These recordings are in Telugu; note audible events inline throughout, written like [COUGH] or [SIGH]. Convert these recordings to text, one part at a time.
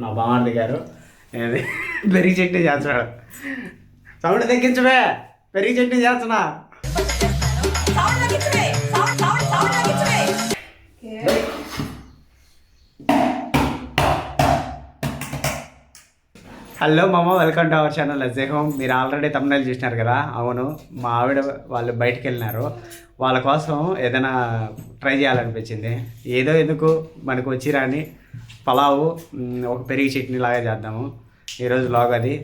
మా బామార్ది గారు. ఏది? పెరిగి చట్నీ చేస్తున్నాడు. సౌండ్ తగ్గించవే. పెరిగి చట్నీ చేస్తున్నా. హలో మామ welcome to our channel Ajay home. మీరు ఆల్రెడీ తమిళ చూసినారు కదా? అవును మా ఆవిడ వాళ్ళు బయటకు వెళ్ళినారు వాళ్ళ కోసం ఏదైనా ట్రై చేయాలనిపించింది. ఏదో ఎందుకు మనకు వచ్చిరాని పలావు ఒక పెరిగి చట్నీ లాగా చేద్దాము. ఈరోజు లాగ్ అది.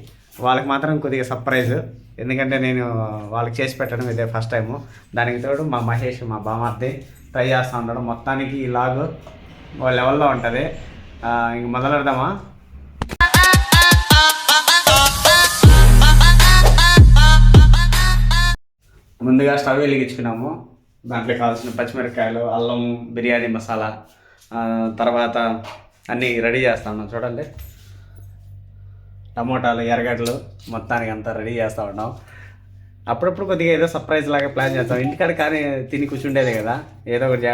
వాళ్ళకి మాత్రం కొద్దిగా సర్ప్రైజ్ ఎందుకంటే నేను వాళ్ళకి చేసి పెట్టడం ఇదే ఫస్ట్ టైము దానికి తోడు మా మహేష్ మా బామార్ది ట్రై చేస్తూ ఉండడం. మొత్తానికి ఈ లాగ్ ఓ లెవెల్లో ఉంటుంది. ఇంక మొదలు పెడదామా ముందుగా స్టవ్ వెలిగించుకున్నాము. దాంట్లో కావాల్సిన పచ్చిమిరపకాయలు అల్లం బిర్యానీ మసాలా తర్వాత అన్నీ రెడీ చేస్తాను చూడండి. టమోటాలు ఎర్రగడ్డలు మొత్తానికి అంతా రెడీ చేస్తూ ఉన్నాం. అప్పుడప్పుడు కొద్దిగా ఏదో సర్ప్రైజ్ లాగా ప్లాన్ చేస్తాం. ఇంటికాడ కానీ తిని కూర్చుండేదే కదా. ఏదో ఒకటి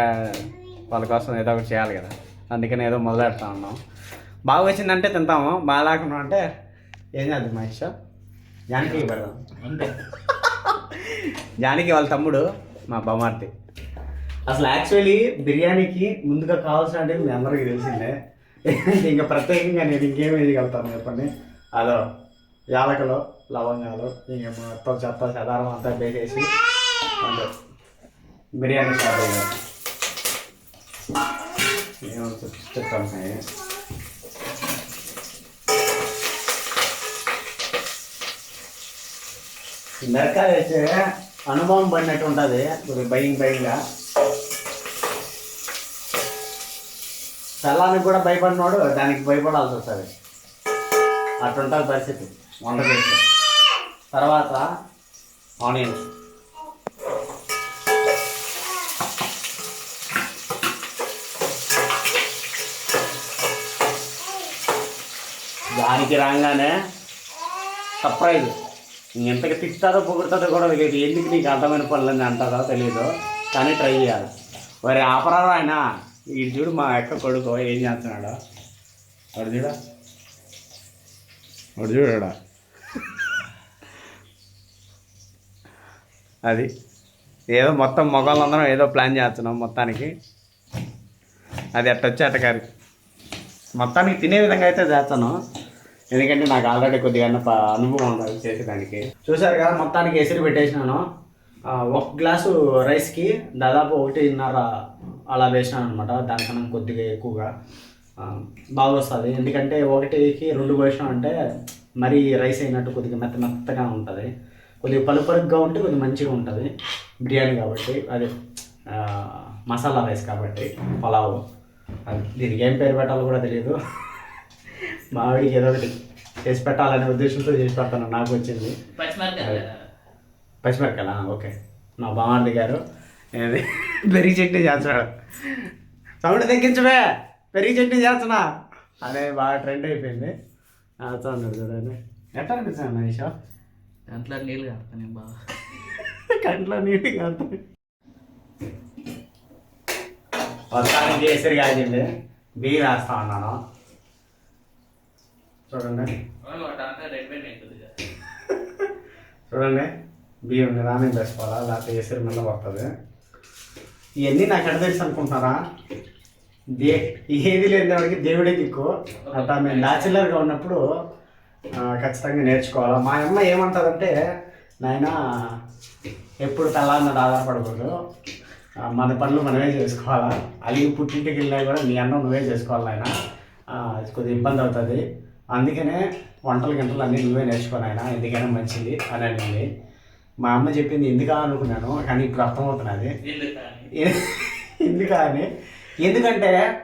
వాళ్ళ కోసం ఏదో ఒకటి చేయాలి కదా. అందుకని ఏదో మొదలెడతా ఉన్నాం. బాగా వచ్చిందంటే తింటాము. బాగా లేకుండా అంటే ఏం చేద్దాం మహేష్? జానకి పెడదాం. [LAUGHS] జానకి వాళ్ళ తమ్ముడు మా బొమ్మార్తి. అసలు యాక్చువల్లీ బిర్యానీకి ముందుగా కావాల్సిన మీ అందరికీ తెలిసిందే. ఇంకా ప్రత్యేకంగా నేను ఇంకేం వేయగలుగుతాను చెప్పండి. అదో యాలకలు లవంగాలు ఇంక మొత్తం చెత్త చెదారం అంతా వేసేసి అంతే. బిర్యానీ స్టార్ట్ అయ్యాను ఏమో చెప్- చెప్తాను అయితే అనుభవం పడినట్టు ఉంటుంది. కొద్దిగా భయం భయంగా. చల్లానికి కూడా భయపడినాడు దానికి భయపడాల్సి వస్తుంది. అట్లుంటుంది పరిస్థితి. వంట చేస్తే. తర్వాత ఆనియన్స్. దానికి రాగానే సర్ప్రైజ్. ఎంతగా తిప్పుతారో పొగుడుతుందో కూడా తెలియదు. ఎందుకు నీకు అర్థమైన పనులని అంటారో తెలియదు కానీ ట్రై చేయాలి. మరి ఆపరారు ఆయన? వీడు చూడు మా అక్క కొడుకు ఏం చేస్తున్నాడు. వాడు చూడ. వాడు చూడడా అది ఏదో మొత్తం మొగాళ్ళందరం ఏదో ప్లాన్ చేస్తున్నాం మొత్తానికి. అది అట్టొచ్చి అట్టగారి మొత్తానికి తినే విధంగా అయితే చేస్తాను. ఎందుకంటే నాకు ఆల్రెడీ కొద్దిగా అనుభవం ఉంది చేసేదానికి. చూసారుగా కదా మొత్తానికి ఎసిరి పెట్టేసినాను. ఒక గ్లాసు రైస్కి దాదాపు ఒకటిన్నర అలా వేసినాను అనమాట దానికన్నా కొద్దిగా ఎక్కువగా. బాగా వస్తుంది ఎందుకంటే ఒకటికి రెండు పోసినాం అంటే మరీ రైస్ అయినట్టు కొద్దిగా మెత్త మెత్తగా ఉంటుంది. కొద్దిగా పలుపు ఉంటే కొద్దిగా మంచిగా ఉంటుంది. బిర్యానీ కాబట్టి అది మసాలా రైస్ కాబట్టి పలావ్. అది దీనికి ఏం పేరు పెట్టాలో కూడా తెలియదు మా ఏదో ఒకటి చేసి పెట్టాలనే ఉద్దేశంతో చేసి పెడతాను. నాకు వచ్చింది. పచ్చిమిరకాయలా ఓకే. మా బామార్ది గారు ఏది? పెరిగి చట్నీ చేస్తున్నాడు. సౌండ్ తగ్గించవే. పెరిగి చట్నీ చేస్తున్నా. అదే బాగా ట్రెండ్ అయిపోయింది. చూడండి చూడండి. ఎట్లా అనిపిస్తుంది మనిషి దాంట్లో నీళ్ళు కాస్తాను బాగా. కంట్లో నీటి కాదు మొత్తానికి కేసరి కాదండి బియ్యం వేస్తా ఉన్నాను. చూడండి. చూడండి. బియ్యం నిదానం వేసుకోవాలా లేకపోతే ఎసరి మీద పడుతుంది? ఇవన్నీ నాకు ఎక్కడ తెలుసు అనుకుంటున్నారా? దే ఏది లేనివాడికి దేవుడే దిక్కు. అట్లా మేము బ్యాచులర్గా ఉన్నప్పుడు ఖచ్చితంగా నేర్చుకోవాలా? మా అమ్మ ఏమంటుందంటే నాయన ఎప్పుడు తెల్లారి మీద ఆధారపడకూడదు మన పనులు మనమే చేసుకోవాలా. అలిగి పుట్టింటికి వెళ్ళినా కూడా నీ అన్నం నువ్వే చేసుకోవాలి నాయన. కొద్దిగా ఇబ్బంది అవుతుంది. అందుకనే వంటలు గంటలు అన్నీ నువ్వే నేర్చుకోనాయన ఎందుకైనా మంచిది. అని అనింది. మా అమ్మ చెప్పింది ఎందుకా? అనుకున్నాను కానీ ఇప్పుడు అర్థమవుతున్నది [LAUGHS] ఎందుకా అని. ఎందుకంటే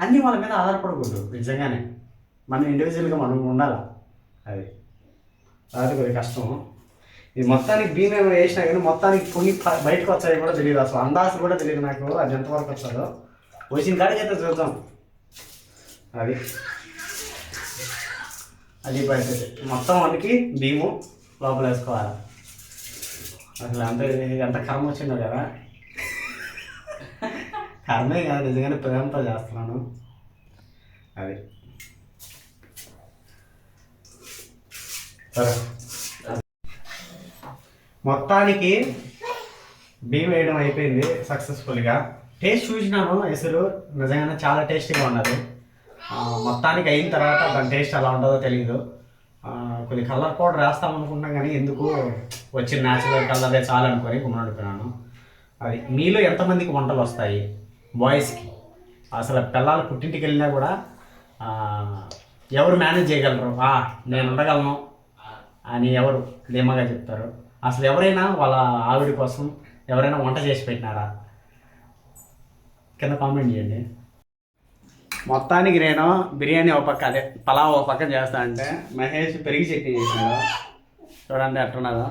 అన్నీ వాళ్ళ మీద ఆధారపడకూడదు నిజంగానే. మనం ఇండివిజువల్గా మనం ఉండాలి? అది. అది కొద్దిగా కష్టం. ఇది మొత్తానికి బియ్యం ఏమో వేసినా కానీ మొత్తానికి పొంగి ప- బయటకు వచ్చాయి కూడా తెలియదు. అసలు అందాసు కూడా తెలియదు నాకు అది ఎంతవరకు వస్తుందో. వచ్చిన కాడికి అయితే చూద్దాం. అది. అది పరిస్థితి మొత్తం మనకి బియ్యము లోపల వేసుకోవాలి అసలు అంత ఎంత కర్మ వచ్చిందో కదా? కర్మే కాదు నిజంగానే ప్రేమతో చేస్తున్నాను. అది. మొత్తానికి బియ్యం వేయడం అయిపోయింది సక్సెస్ఫుల్గా టేస్ట్ చూసినాను ఎసరు నిజంగానే చాలా టేస్టీగా ఉన్నది. మొత్తానికి అయిన తర్వాత దాని టేస్ట్ అలా ఉంటుందో తెలియదు కొన్ని కలర్ కోడ్ రాస్తాం అనుకుంటున్నాం కానీ ఎందుకు వచ్చిన న్యాచురల్ కలరే చాలనుకొని గుమ్మడిపోయినాను అది మీలో ఎంతమందికి వంటలు వస్తాయి? బాయ్స్కి అసలు పిల్లలు పుట్టింటికి వెళ్ళినా కూడా ఎవరు మేనేజ్ చేయగలరు? నేను ఉండగలను అని ఎవరు ధీమాగా చెప్తారు. అసలు ఎవరైనా వాళ్ళ ఆవిడ కోసం ఎవరైనా వంట చేసి పెట్టినారా? కింద కామెంట్ చేయండి. మొత్తానికి నేను బిర్యానీ ఒక పక్క అదే పలావ్ ఒక పక్క చేస్తా అంటే మహేష్ పెరిగి చట్నీ చేసినాడు. చూడండి ఎట్టున్నదో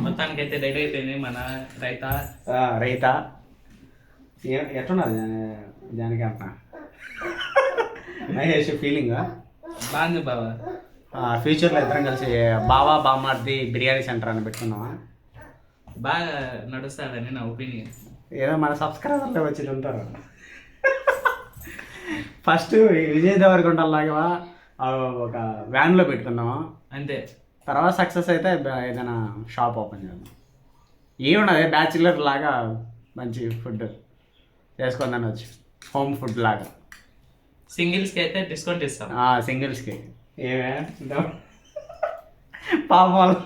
మొత్తానికి అయితే రెడీ అయిపోయింది మన రైత. రైత. జా- జానకి అంట మహేష్ ఫీలింగ్ బాగుంది బావా. ఫ్యూచర్లో ఇద్దరం కలిసి బావా బామ్మార్ది బిర్యానీ సెంటర్ అని పెట్టుకున్నామా బాగా నడుస్తాడని నా ఒపీనియన్ ఏదో మన సబ్స్క్రైబర్లు వచ్చి ఉంటారు ఫస్ట్ విజయ్ దేవరకొండ లాగా ఒక వ్యాన్లో పెట్టుకున్నాము? అంతే. తర్వాత సక్సెస్ అయితే ఏదైనా షాప్ ఓపెన్ చేద్దాం. ఏమున్నది బ్యాచులర్ లాగా మంచి ఫుడ్ చేసుకొని తినొచ్చు. హోమ్ ఫుడ్ లాగా. సింగిల్స్కి అయితే డిస్కౌంట్ ఇస్తాం. సింగిల్స్కి ఏమే? పాపం వాళ్ళు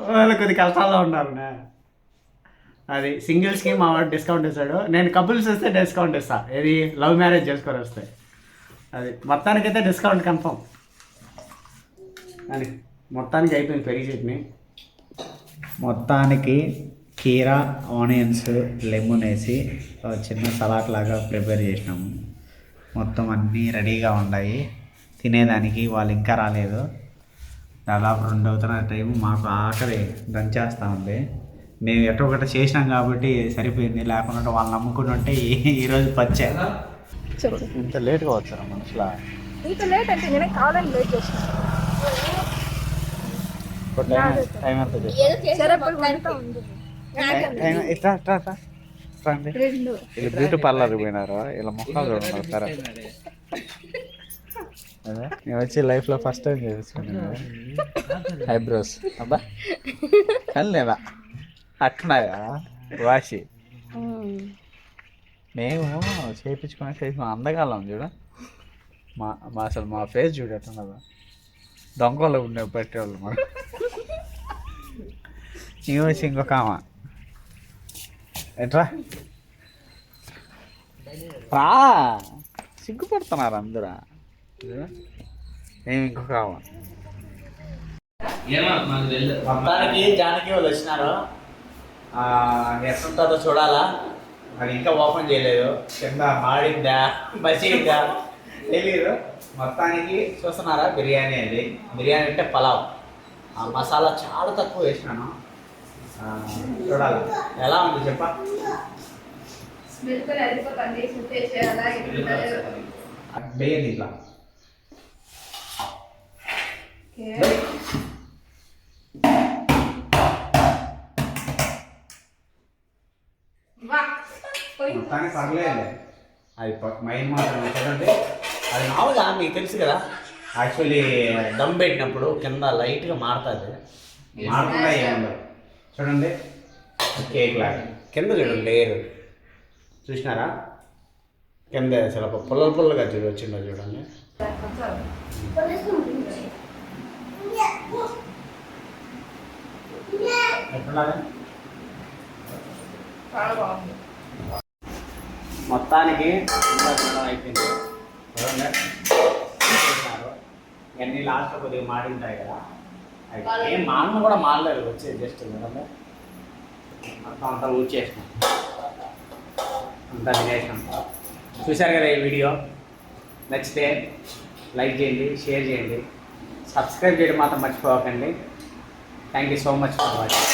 వాళ్ళు కొద్ది కష్టాల్లో ఉన్నారు. అది సింగిల్స్కి మా వాడు డిస్కౌంట్ ఇస్తాడు నేను కపుల్స్ వస్తే డిస్కౌంట్ ఇస్తా ఇది లవ్ మ్యారేజ్ చేసుకొని వస్తే. అది మొత్తానికైతే డిస్కౌంట్ కన్ఫర్మ్ అని. మొత్తానికి అయిపోయింది పెరిగి చట్నీ. మొత్తానికి కీరా ఆనియన్స్ లెమన్ వేసి ఒక చిన్న సలాడ్ లాగా ప్రిపేర్ చేసినాము. మొత్తం అన్నీ రెడీగా ఉన్నాయి. తినేదానికి వాళ్ళు ఇంకా రాలేదు. దాదాపు రెండు అవుతున్న టైం మాకు ఆకలి. దంచేస్తూ ఉంది. మేము ఎటో ఒకటి చేసినాం కాబట్టి సరిపోయింది. లేకుండా వాళ్ళు నమ్ముకుని ఉంటే ఈ- ఈరోజు పచ్చే. ఇంత లేట్గా వచ్చారా మనుషుల? ఇంత లేట్ అంటే నేనే కావాలని లేట్ చేసిన. టైం ఎంత? ఇట్లా ఇట్లా ఇట్లా. వీళ్ళు బ్యూటీ పార్లర్ పోయినారు? వీళ్ళ మొక్కలు చూడండి సరే అదే నేను వచ్చి లైఫ్లో ఫస్ట్ టైం చేసుకున్నాను ఐబ్రోస్ అబ్బా. కానీ లేదా అట్టున్నాయా వాషి మేము. చేయించుకునే ఫేస్ మా అందగాలం చూడ. మా మా అసలు మా ఫేస్ చూడు ఎట్టున్నదో దొంగలు ఉండే పెట్టేవాళ్ళు మనం వచ్చి ఇంకొక ఆమె ఎట్రా? రా. సిగ్గుపడుతున్నారు అందరూ. ఏమి ఇంకొక ఆమె ఏమో మాకు తెలియదు మొత్తానికి జానకి వాళ్ళు వచ్చినారు. ఎట్లుంటుందో చూడాలా? అది ఇంకా ఓపెన్ చేయలేదు. కింద మాడిందా? బసిగా తెలియదు మొత్తానికి చూస్తున్నారా బిర్యానీ అది? బిర్యానీ అంటే పలావ్. ఆ మసాలా చాలా తక్కువ వేసినాను. చూడాలి. ఎలా ఉంది చెప్ప. ఇట్లా మొత్తానికి పర్లేదు అది మైన్ మాత్రం చూడండి అది మామూలుగా మీకు తెలుసు కదా యాక్చువల్లీ దమ్ పెట్టినప్పుడు కింద లైట్గా మారుతుంది. మారకుండా ఏముండదు చూడండి కేక్ లాగా. కింద చూడండి లేయర్ చూసినారా? కింద అసలు ఒక పుల్ల పుల్లగా చూడు వచ్చిందో చూడండి. బాగుంది. మొత్తానికి అయిపోయింది. ఇవన్నీ లాస్ట్ కొద్దిగా మాడింటాయి కదా. అవి ఏం మాన్న కూడా మారలేదు వచ్చే జస్ట్ చూడండి. మొత్తం అంతా ఊడ్చేసినాం. అంతా తినేసినాం. చూశారు కదా ఈ వీడియో? నచ్చితే లైక్ చేయండి షేర్ చేయండి. సబ్స్క్రైబ్ చేయడం మాత్రం మర్చిపోకండి. Thank you so much for watching